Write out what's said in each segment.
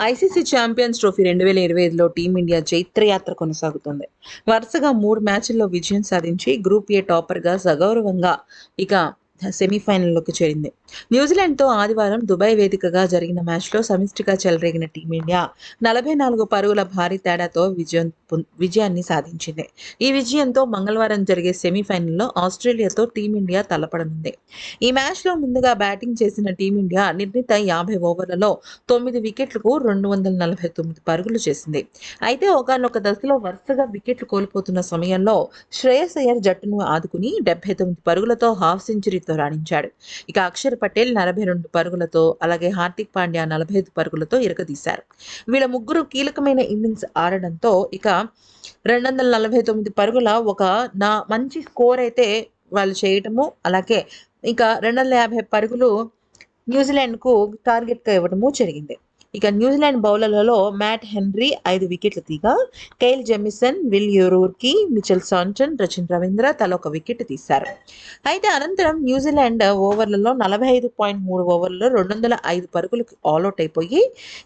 ICC champions trophy రెండు వేల ఇరవై ఐదులో టీమిండియా జైత్రయాత్ర కొనసాగుతుంది. వరుసగా మూడు మ్యాచ్ల్లో విజయం సాధించి గ్రూప్ ఏ టాపర్గా సగౌరవంగా ఇక సెమీఫైనల్లోకి చేరింది. న్యూజిలాండ్తో ఆదివారం దుబాయ్ వేదికగా జరిగిన మ్యాచ్లో సమిష్టిగా చెలరేగిన టీమిండియా నలభై నాలుగు పరుగుల భారీ తేడాతో విజయం విజయాన్ని సాధించింది. ఈ విజయంతో మంగళవారం జరిగే సెమీఫైనల్లో ఆస్ట్రేలియాతో టీమిండియా తలపడనుంది. ఈ మ్యాచ్లో ముందుగా బ్యాటింగ్ చేసిన టీమిండియా నిర్ణీత యాభై ఓవర్లలో తొమ్మిది వికెట్లకు రెండు వందల నలభై తొమ్మిది పరుగులు చేసింది. అయితే ఒకనొక దశలో వరుసగా వికెట్లు కోల్పోతున్న సమయంలో శ్రేయస్ అయ్యర్ జట్టును ఆదుకుని డెబ్బై తొమ్మిది పరుగులతో హాఫ్ సెంచరీతో రాణించాడు. ఇక అక్షర్ పటేల్ నలభై రెండు పరుగులతో అలాగే హార్దిక్ పాండ్యా నలభై ఐదు పరుగులతో ఇరగదీశారు. వీళ్ళ ముగ్గురు కీలకమైన ఇన్నింగ్స్ ఆడడంతో ఇక రెండు వందల నలభై తొమ్మిది పరుగుల ఒక నా మంచి స్కోర్ అయితే వాళ్ళు చేయటము అలాగే ఇంకా రెండు వందల యాభై పరుగులు న్యూజిలాండ్కు టార్గెట్గా ఇవ్వడము జరిగింది. ఇక న్యూజిలాండ్ బౌలర్లలో మ్యాట్ హెన్రీ ఐదు వికెట్లు తీగా కైల్ జెమిసన్ విల్ యూరూర్కి మిచెల్ సాంటన్ రచిన్ రవీంద్ర తల ఒక వికెట్ తీశారు. అయితే అనంతరం న్యూజిలాండ్ ఓవర్లలో నలభై ఐదు పాయింట్ మూడు ఓవర్లలో రెండు వందల ఐదు పరుగులకు ఆల్అౌట్ అయిపోయి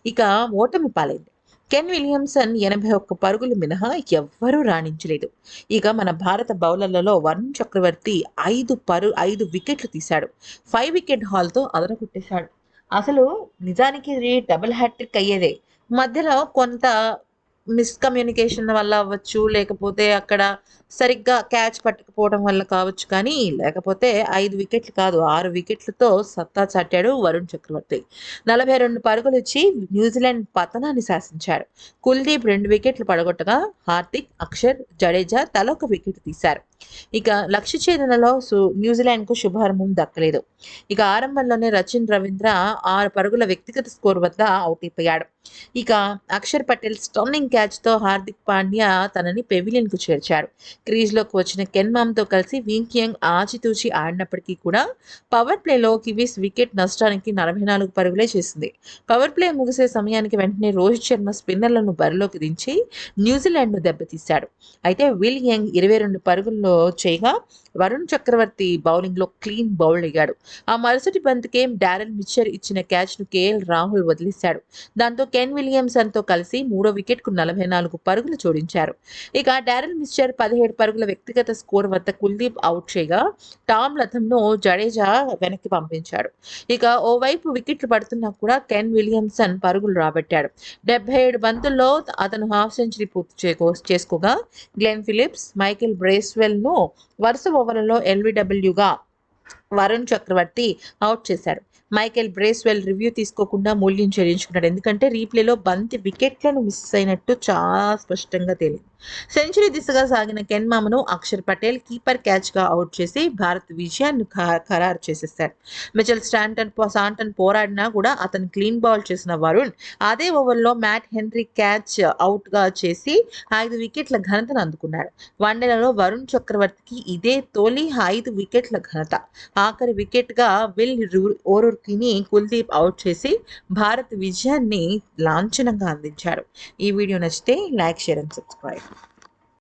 ఇక ఓటమి పాలైంది. కెన్ విలియమ్సన్ ఎనభై ఒక్క పరుగులు మినహా ఎవ్వరూ రాణించలేదు. ఇక మన భారత బౌలర్లలో వరుణ్ చక్రవర్తి ఐదు పరు ఐదు వికెట్లు తీశాడు. ఫైవ్ వికెట్ హాల్తో అదరగొట్టేశాడు. అసలు నిజానికి ఇది డబుల్ హ్యాట్రిక్ అయ్యేదే. మధ్యలో కొంత మిస్కమ్యూనికేషన్ వల్ల అవ్వచ్చు లేకపోతే అక్కడ సరిగ్గా క్యాచ్ పట్టకపోవడం వల్ల కావచ్చు కానీ లేకపోతే ఐదు వికెట్లు కాదు ఆరు వికెట్లతో సత్తా చాటాడు వరుణ్ చక్రవర్తి. నలభై రెండు పరుగులు ఇచ్చి న్యూజిలాండ్ పతనాన్ని శాసించాడు. కుల్దీప్ రెండు వికెట్లు పడగొట్టగా హార్దిక్ అక్షర్ జడేజా తల ఒక వికెట్ తీశారు. ఇక లక్ష్య ఛేదనలో న్యూజిలాండ్కు శుభారంభం దక్కలేదు. ఇక ఆరంభంలోనే రచిన్ రవీంద్ర ఆరు పరుగుల వ్యక్తిగత స్కోర్ వద్ద అవుట్ అయిపోయాడు. ఇక అక్షర్ పటేల్ స్టన్నింగ్ క్యాచ్తో హార్దిక్ పాండ్యా తనని పెవిలియన్కు చేర్చాడు. క్రీజ్లోకి వచ్చిన కెన్మామ్తో కలిసి వింకియంగ్ ఆచితూచి ఆడినప్పటికీ కూడా పవర్ ప్లేలో కివీస్ వికెట్ నష్టానికి నలభై నాలుగు పరుగులే చేసింది. పవర్ ప్లే ముగిసే సమయానికి వెంటనే రోహిత్ శర్మ స్పిన్నర్లను బరిలోకి దించి న్యూజిలాండ్ను దెబ్బతీశాడు. అయితే విల్ యంగ్ ఇరవై రెండు పరుగుల్లో చేయగా వరుణ్ చక్రవర్తి బౌలింగ్లో క్లీన్ బౌల్డ్ అయ్యాడు. ఆ మరుసటి బంతికే డారెల్ మిచ్చర్ ఇచ్చిన క్యాచ్ను కేఎల్ రాహుల్ వదిలేశాడు. దాంతో కెన్ విలియమ్సన్తో కలిసి మూడో వికెట్కు నలభై నాలుగు పరుగులు జోడించారు. ఇక డారెన్ మిచ్చర్ పదిహేడు పరుగుల వ్యక్తిగత స్కోర్ వద్ద కుల్దీప్ అవుట్ చేయగా టామ్ లథమ్ను జడేజా వెనక్కి పంపించాడు. ఇక ఓవైపు వికెట్లు పడుతున్నా కూడా కెన్ విలియమ్సన్ పరుగులు రాబట్టాడు. డెబ్బై ఏడు బంతుల్లో అతను హాఫ్ సెంచరీ పూర్తి చేసుకోగా గ్లెన్ ఫిలిప్స్ మైకేల్ బ్రేస్వెల్ను వరుస ఓవర్లలో ఎల్బిడబ్ల్యూగా వరుణ్ చక్రవర్తి అవుట్ చేశాడు మైకేల్ బ్రేస్వెల్ రివ్యూ తీసుకోకుండా మూల్యం చెల్లించుకున్నాడు. ఎందుకంటే రీప్లేలో బంతి వికెట్లను మిస్ అయినట్టు చాలా స్పష్టంగా తేలింది. సెంచరీ దిశగా సాగిన కెన్ మామను అక్షర్ పటేల్ కీపర్ క్యాచ్గా అవుట్ చేసి భారత్ విజయాన్ని ఖరారు చేసేశాడు మిచెల్ స్టాంటన్ సాంటన్ పోరాడినా కూడా అతను క్లీన్ బాల్ చేసిన వరుణ్ అదే ఓవర్లో మ్యాట్ హెన్రీ క్యాచ్ అవుట్గా చేసి ఐదు వికెట్ల ఘనతను అందుకున్నాడు. వన్డేలలో వరుణ్ చక్రవర్తికి ఇదే తొలి ఐదు వికెట్ల ఘనత. ఆఖరి వికెట్గా విల్ ఓరుర్కిని కుల్దీప్ అవుట్ చేసి భారత్ విజయాన్ని లాంఛనంగా అందించాడు ఈ వీడియో నచ్చితే లైక్ షేర్ అండ్ సబ్స్క్రైబ్.